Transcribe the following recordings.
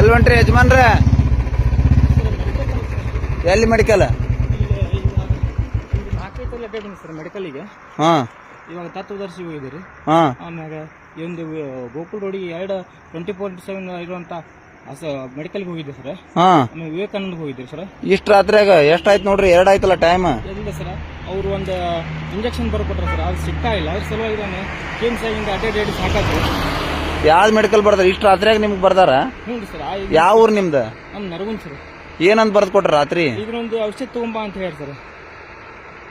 ಎಲ್ಲಿ ಹೊಂಟ್ರಿ ಯಜಮಾನ್ರ ಎಲ್ಲಿ ಮೆಡಿಕಲ್ ಸರ್ ಮೆಡಿಕಲಿಗೆ ಹಾ. ಇವಾಗ ತತ್ವದರ್ಶಿ ಹೋಗಿದ್ದೀರಿ. ಹಾ. ಆಮ್ಯಾಗ ಈ ಒಂದು ಗೋಕುಲ್ ರೋಡಿಗೆ ಎರಡು ಟ್ವೆಂಟಿ ಫೋರ್ ಸೆವೆನ್ ಇರುವಂತ ಅಸ ಮೆಡಿಕಲ್ಗೆ ಹೋಗಿದ್ದೆ ಸರ್. ಹಾ. ಆಮೇಲೆ ವಿವೇಕಾನಂದ ಹೋಗಿದ್ದೀರಿ ಸರ್. ಇಷ್ಟ ರಾತ್ರಿಯಾಗ ಎಷ್ಟಾಯ್ತು ನೋಡ್ರಿ? ಎರಡಾಯ್ತಲ್ಲ ಟೈಮ್ ಎಲ್ಲಿದೆ ಸರ್ ಅವರು ಒಂದು ಇಂಜೆಕ್ಷನ್ ಬರ್ಕೊಟ್ರೆ ಸರ್ ಅದು ಸಿಗ್ತಾ ಇಲ್ಲ. ಅದ್ರ ಸಲುವಾಗಿ ನಾನು ಕೇಮ್ಸ್ ಆಗಿಂದ ಅಡ್ಡಾಡಿ ಸಾಕಾಯ್ತು. ಯಾವ್ದು ಮೆಡಿಕಲ್ ಬರ್ದಾರ? ಇಷ್ಟ ರಾತ್ರಿಯಾಗ ನಿಮ್ಗೆ ಬರ್ದಾರ? ಹ್ಞೂ ಸರ್ ಯಾವ ಊರ್ ನಿಮ್ದು? ನಮ್ಮ ನರಗುನ್ ಸರ್. ಏನಂತ ಬರ್ದ್ ಕೊಟ್ರ ರಾತ್ರಿ? ಇದ್ರೊಂದು ಔಷಧ ತೊಗೊಂಬಾ ಅಂತ ಹೇಳಿ ಸರ್.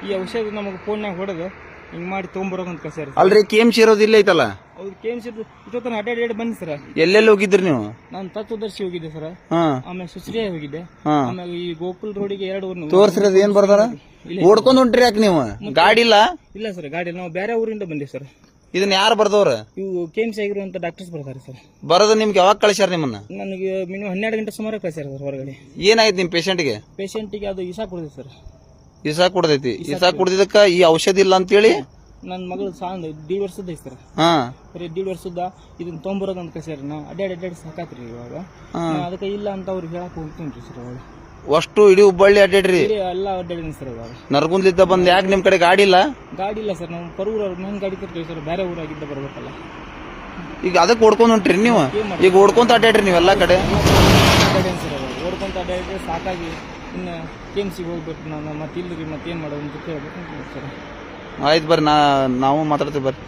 ಈ ಔಷಧ ನಮಗೆ ಫೋನ್ಯಾಗ ಹೊಡೆದು ಹಿಂಗ್ ಮಾಡಿ ತೊಗೊಂಬರೋಕಂತ ಕಸ ಸರ್. ಅಲ್ರಿ ಕೇಮ್ ಇರೋದು ಇಲ್ಲ ಐತಲ್ಲ? ಅವ್ರು ಕೇಮ್ಸ್ ಇಷ್ಟೊತ್ತನ ಅಡ್ಡಾಡಿ ಬನ್ನಿ ಸರ್. ಎಲ್ಲೆಲ್ಲಿ ಹೋಗಿದ್ರಿ ನೀವು? ನಾನು ತತ್ವದರ್ಶಿ ಹೋಗಿದ್ದೆ ಸರ್. ಹಾ. ಆಮೇಲೆ ಸುಶ್ರಿಯ ಹೋಗಿದ್ದೆ. ಹಾ. ಆಮೇಲೆ ಈ ಗೋಕುಲ್ ರೋಡಿಗೆ ಎರಡು ಊರು ಏನು ಬರ್ದಾರ. ಓಡ್ಕೊಂಡ್ ಹೊಂಟ್ರಿ ಯಾಕೆ ನೀವು? ಗಾಡಿ ಇಲ್ಲ? ಇಲ್ಲ ಸರ್ ಗಾಡಿ ನಾವು ಬೇರೆ ಊರಿಂದ ಬಂದಿವಿ ಸರ್. ಇದನ್ನ ಯಾರು ಬರ್ದವ್ರ? ಇವು ಆಗಿರುವಂತ ಡಾಕ್ಟರ್ಸ್ ಬರ್ತಾರೆ ಸರ್. ಬರೋದು ನಿಮ್ಗೆ ಯಾವಾಗ ಕಳಿಸ್ಯಾರ ನಿಮ್ಮನ್ನ? ನನಗೆ ಮಿನಿಮಮ್ ಹನ್ನೆರಡು ಗಂಟೆ ಸುಮಾರು ಕಳಿಸ್ಯಾರ ಸರ್ ಹೊರಗಡೆ. ಏನಾಯ್ತು ನಿಮ್ಮ ಪೇಷಂಟ್ಗೆ ಪೇಷಂಟಿಗೆ ಅದು ಇಸಾ ಕೊಡಿದೆ ಸರ್. ಇಸಾ ಕುಡ್ದೈತಿ ಇಸಾ ಕುಡ್ದಿದ್ದಕ್ಕ ಈ ಔಷಧಿ ಇಲ್ಲ ಅಂತೇಳಿ? ನನ್ನ ಮಗಳು ಸಾಂದ್ ದೀಡ್ ವರ್ಷದ ಐತೆ ಸರ್. ಹಾ. ಬರೀ ದೀಡ್ ವರ್ಷದ ಇದನ್ನ ತೊಗೊಂಬರೋದಂತ ಕಳ್ಸ್ಯಾರ. ನಾ ಅಡ್ಡಾಡಿ ಅಡ್ಡಾಡಿ ಸಾಕಾತ್ರಿ ಇವಾಗ. ನಾ ಅದಕ್ಕೆ ಇಲ್ಲ ಅಂತ ಅವ್ರಿಗೆ ಹೇಳಕ್ ಹೋಗ್ತೀನಿ ಸರ್ ಅವಾಗ ಅಷ್ಟು ಇಡೀ ಹುಬ್ಬಳ್ಳಿ ಅಡ್ಡಾಡ್ರಿ ಇಲ್ಲಿ ಎಲ್ಲ ಅಡ್ಡಾಡಿದ್ದೀನಿ ಸರ್ ಇವಾಗ. ನರಗುಂದ್ಲಿದ್ದ ಬಂದ್ ಯಾಕೆ ನಿಮ್ ಕಡೆ ಗಾಡಿ ಇಲ್ಲ? ಗಾಡಿ ಇಲ್ಲ ಸರ್ ನಾವು ಪರೂರ ನನ್ನ ಗಾಡಿ ತರ್ತೀವಿ ಸರ್ ಬೇರೆ ಊರಾಗಿದ್ದ ಬರ್ಬೇಕಲ್ಲ. ಈಗ ಅದಕ್ಕೆ ಓಡ್ಕೊಂಡ್ ಹೊಂಟ್ರಿ ನೀವು? ಈಗ ಓಡ್ಕೊಂತ ಅಡ್ಡಾಡ್ರಿ ನೀವೆಲ್ಲ ಕಡೆ? ಸರ್ ಓಡ್ಕೊಂತ ಅಡ್ಡಾಡಿದ್ರೆ ಸಾಕಾಗಿ ಇನ್ನು ಕೇಮ್ಸಿಗೆ ಹೋಗ್ಬೇಕು ನಾನು ಮತ್ತೆ ಇಲ್ಲರಿ ಮತ್ತೇನು ಮಾಡೋದು ಅಂತ ಕೇಳ್ಬೇಕು ಅಂತ ಸರ್. ಆಯ್ತು ಬರ್ರಿ ನಾ ನಾವು ಮಾತಾಡ್ತೀವಿ ಬರ್ರಿ.